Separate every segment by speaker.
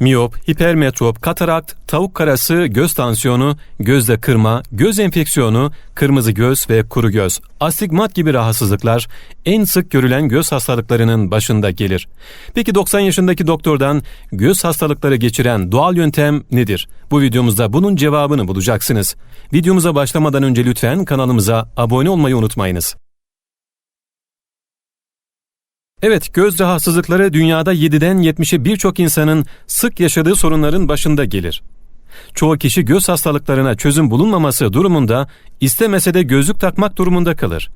Speaker 1: Miyop, hipermetrop, katarakt, tavuk karası, göz tansiyonu, gözde kırma, göz enfeksiyonu, kırmızı göz ve kuru göz, astigmat gibi rahatsızlıklar en sık görülen göz hastalıklarının başında gelir. Peki 90 yaşındaki doktordan göz hastalıkları geçiren doğal yöntem nedir? Bu videomuzda bunun cevabını bulacaksınız. Videomuza başlamadan önce lütfen kanalımıza abone olmayı unutmayınız. Evet, göz rahatsızlıkları dünyada 7'den 70'e birçok insanın sık yaşadığı sorunların başında gelir. Çoğu kişi göz hastalıklarına çözüm bulunmaması durumunda istemese de gözlük takmak durumunda kalır.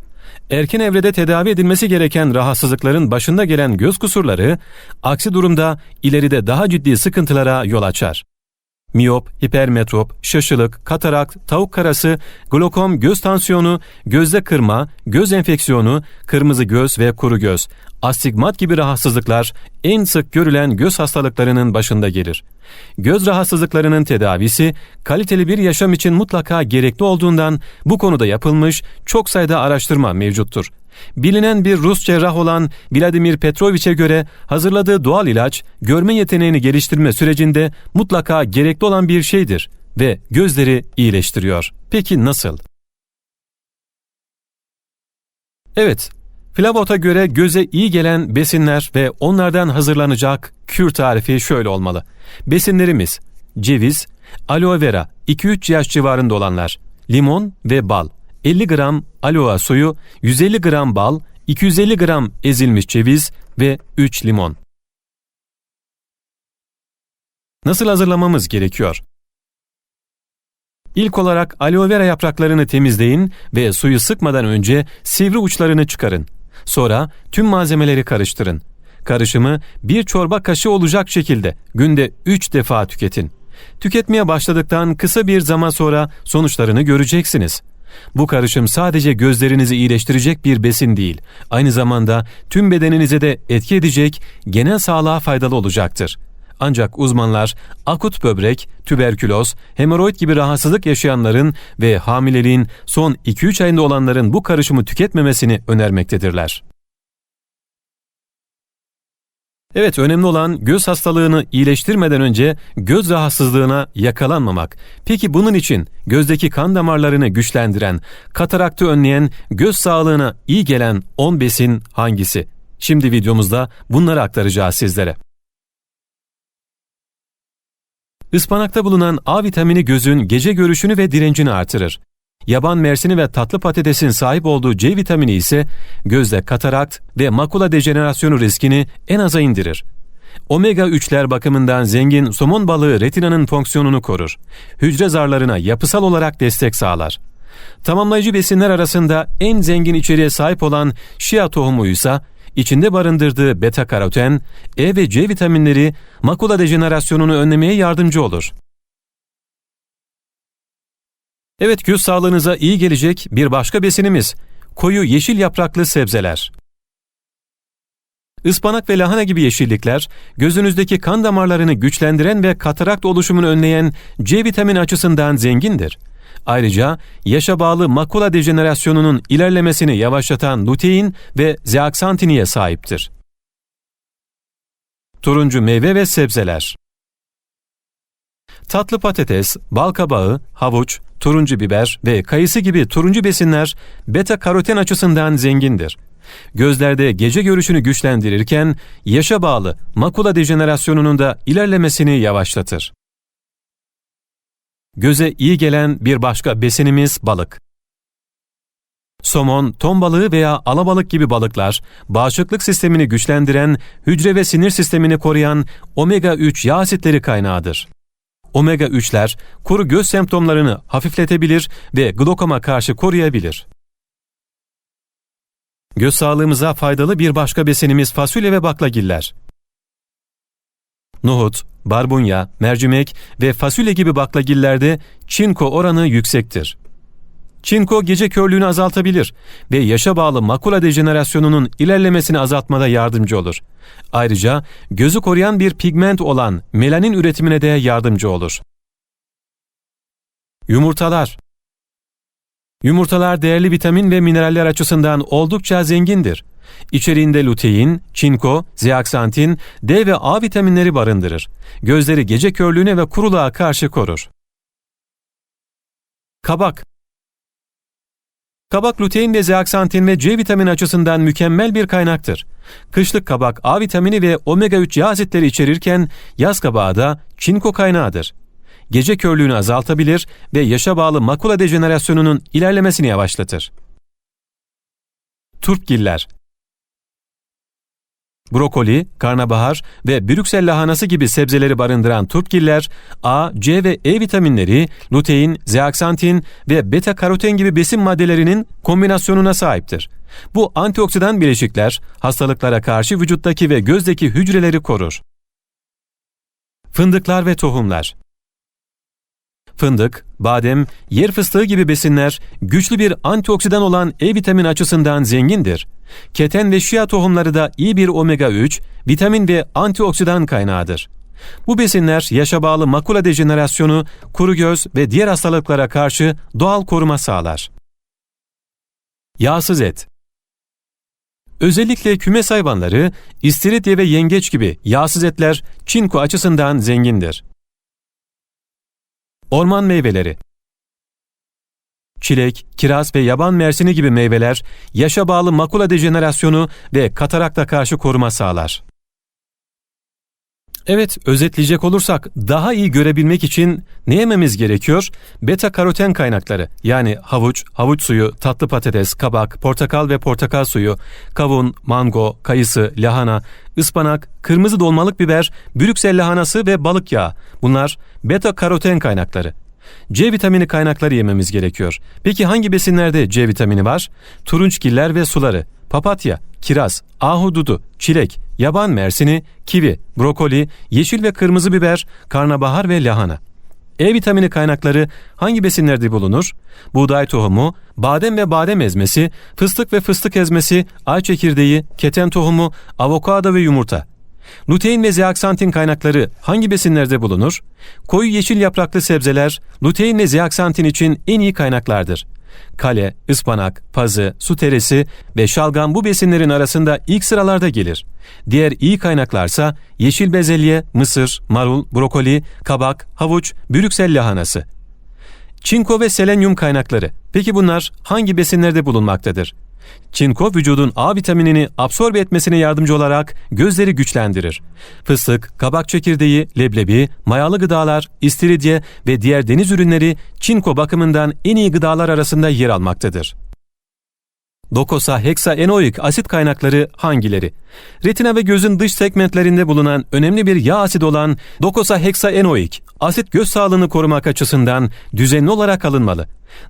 Speaker 1: Erken evrede tedavi edilmesi gereken rahatsızlıkların başında gelen göz kusurları, aksi durumda ileride daha ciddi sıkıntılara yol açar. Miyop, hipermetrop, şaşılık, katarak, tavuk karası, glokom, göz tansiyonu, gözde kırma, göz enfeksiyonu, kırmızı göz ve kuru göz, astigmat gibi rahatsızlıklar en sık görülen göz hastalıklarının başında gelir. Göz rahatsızlıklarının tedavisi kaliteli bir yaşam için mutlaka gerekli olduğundan bu konuda yapılmış çok sayıda araştırma mevcuttur. Bilinen bir Rus cerrah olan Vladimir Petrovich'e göre hazırladığı doğal ilaç görme yeteneğini geliştirme sürecinde mutlaka gerekli olan bir şeydir ve gözleri iyileştiriyor. Peki nasıl? Evet, Flavot'a göre göze iyi gelen besinler ve onlardan hazırlanacak kür tarifi şöyle olmalı. Besinlerimiz ceviz, aloe vera 2-3 yaş civarında olanlar, limon ve bal, 50 gram aloe suyu, 150 gram bal, 250 gram ezilmiş ceviz ve 3 limon. Nasıl hazırlamamız gerekiyor? İlk olarak aloe vera yapraklarını temizleyin ve suyu sıkmadan önce sivri uçlarını çıkarın. Sonra tüm malzemeleri karıştırın. Karışımı bir çorba kaşığı olacak şekilde günde 3 defa tüketin. Tüketmeye başladıktan kısa bir zaman sonra sonuçlarını göreceksiniz. Bu karışım sadece gözlerinizi iyileştirecek bir besin değil, aynı zamanda tüm bedeninize de etki edecek, genel sağlığa faydalı olacaktır. Ancak uzmanlar akut böbrek, tüberküloz, hemoroid gibi rahatsızlık yaşayanların ve hamileliğin son 2-3 ayında olanların bu karışımı tüketmemesini önermektedirler. Evet önemli olan göz hastalığını iyileştirmeden önce göz rahatsızlığına yakalanmamak. Peki bunun için gözdeki kan damarlarını güçlendiren, kataraktı önleyen, göz sağlığına iyi gelen 10 besin hangisi? Şimdi videomuzda bunları aktaracağız sizlere. Ispanakta bulunan A vitamini gözün gece görüşünü ve direncini artırır. Yaban mersini ve tatlı patatesin sahip olduğu C vitamini ise gözde katarakt ve makula dejenerasyonu riskini en aza indirir. Omega 3'ler bakımından zengin somon balığı retinanın fonksiyonunu korur. Hücre zarlarına yapısal olarak destek sağlar. Tamamlayıcı besinler arasında en zengin içeriğe sahip olan şia tohumu ise içinde barındırdığı beta karoten, E ve C vitaminleri makula dejenerasyonunu önlemeye yardımcı olur. Evet göz sağlığınıza iyi gelecek bir başka besinimiz koyu yeşil yapraklı sebzeler. Ispanak ve lahana gibi yeşillikler, gözünüzdeki kan damarlarını güçlendiren ve katarakt oluşumunu önleyen C vitamini açısından zengindir. Ayrıca yaşa bağlı makula dejenerasyonunun ilerlemesini yavaşlatan lutein ve zeaksantiniye sahiptir. Turuncu meyve ve sebzeler Tatlı patates, bal kabağı, havuç, turuncu biber ve kayısı gibi turuncu besinler beta karoten açısından zengindir. Gözlerde gece görüşünü güçlendirirken yaşa bağlı makula dejenerasyonunun da ilerlemesini yavaşlatır. Göze iyi gelen bir başka besinimiz balık. Somon, ton balığı veya alabalık gibi balıklar, bağışıklık sistemini güçlendiren, hücre ve sinir sistemini koruyan omega-3 yağ asitleri kaynağıdır. Omega-3'ler kuru göz semptomlarını hafifletebilir ve glokoma karşı koruyabilir. Göz sağlığımıza faydalı bir başka besinimiz fasulye ve baklagiller. Nohut, barbunya, mercimek ve fasulye gibi baklagillerde çinko oranı yüksektir. Çinko gece körlüğünü azaltabilir ve yaşa bağlı makula dejenerasyonunun ilerlemesini azaltmada yardımcı olur. Ayrıca gözü koruyan bir pigment olan melanin üretimine de yardımcı olur. Yumurtalar Yumurtalar değerli vitamin ve mineraller açısından oldukça zengindir. İçeriğinde lutein, çinko, zeaksantin, D ve A vitaminleri barındırır. Gözleri gece körlüğüne ve kuruluğa karşı korur. Kabak Kabak lutein ve zeaksantin ve C vitamini açısından mükemmel bir kaynaktır. Kışlık kabak A vitamini ve omega 3 yağ asitleri içerirken yaz kabağı da çinko kaynağıdır. Gece körlüğünü azaltabilir ve yaşa bağlı makula dejenerasyonunun ilerlemesini yavaşlatır. Turpgiller Brokoli, karnabahar ve Brüksel lahanası gibi sebzeleri barındıran turpgiller, A, C ve E vitaminleri, lutein, zeaksantin ve beta karoten gibi besin maddelerinin kombinasyonuna sahiptir. Bu antioksidan bileşikler hastalıklara karşı vücuttaki ve gözdeki hücreleri korur. Fındıklar ve tohumlar Fındık, badem, yer fıstığı gibi besinler güçlü bir antioksidan olan E vitamin açısından zengindir. Keten ve şia tohumları da iyi bir omega 3, vitamin ve antioksidan kaynağıdır. Bu besinler yaşa bağlı makula dejenerasyonu, kuru göz ve diğer hastalıklara karşı doğal koruma sağlar. Yağsız et Özellikle kümes hayvanları, istiridye ve yengeç gibi yağsız etler çinko açısından zengindir. Orman meyveleri Çilek, kiraz ve yaban mersini gibi meyveler yaşa bağlı makula dejenerasyonu ve katarakta karşı koruma sağlar. Evet, özetleyecek olursak daha iyi görebilmek için ne yememiz gerekiyor? Beta karoten kaynakları yani havuç, havuç suyu, tatlı patates, kabak, portakal ve portakal suyu, kavun, mango, kayısı, lahana, ıspanak, kırmızı dolmalık biber, Brüksel lahanası ve balık yağı. Bunlar beta karoten kaynakları. C vitamini kaynakları yememiz gerekiyor. Peki hangi besinlerde C vitamini var? Turunçgiller ve suları, papatya, kiraz, ahududu, çilek, yaban mersini, kivi, brokoli, yeşil ve kırmızı biber, karnabahar ve lahana. E vitamini kaynakları hangi besinlerde bulunur? Buğday tohumu, badem ve badem ezmesi, fıstık ve fıstık ezmesi, ay çekirdeği, keten tohumu, avokado ve yumurta. Lutein ve zeaksantin kaynakları hangi besinlerde bulunur? Koyu yeşil yapraklı sebzeler, lutein ve zeaksantin için en iyi kaynaklardır. Kale, ıspanak, pazı, su teresi ve şalgam bu besinlerin arasında ilk sıralarda gelir. Diğer iyi kaynaklarsa yeşil bezelye, mısır, marul, brokoli, kabak, havuç, brüksel lahanası. Çinko ve selenyum kaynakları. Peki bunlar hangi besinlerde bulunmaktadır? Çinko vücudun A vitaminini absorbe etmesine yardımcı olarak gözleri güçlendirir. Fıstık, kabak çekirdeği, leblebi, mayalı gıdalar, istiridye ve diğer deniz ürünleri çinko bakımından en iyi gıdalar arasında yer almaktadır. Dokosa heksaenoik asit kaynakları hangileri? Retina ve gözün dış segmentlerinde bulunan önemli bir yağ asidi olan dokosa heksaenoik asit göz sağlığını korumak açısından düzenli olarak alınmalı.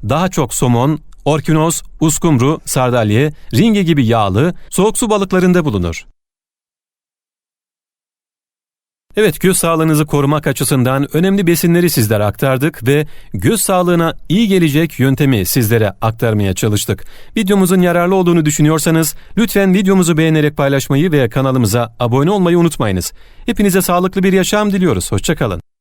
Speaker 1: Daha çok somon, orkinoz, uskumru, sardalye, ringe gibi yağlı, soğuk su balıklarında bulunur. Evet, göz sağlığınızı korumak açısından önemli besinleri sizlere aktardık ve göz sağlığına iyi gelecek yöntemi sizlere aktarmaya çalıştık. Videomuzun yararlı olduğunu düşünüyorsanız lütfen videomuzu beğenerek paylaşmayı ve kanalımıza abone olmayı unutmayınız. Hepinize sağlıklı bir yaşam diliyoruz. Hoşçakalın.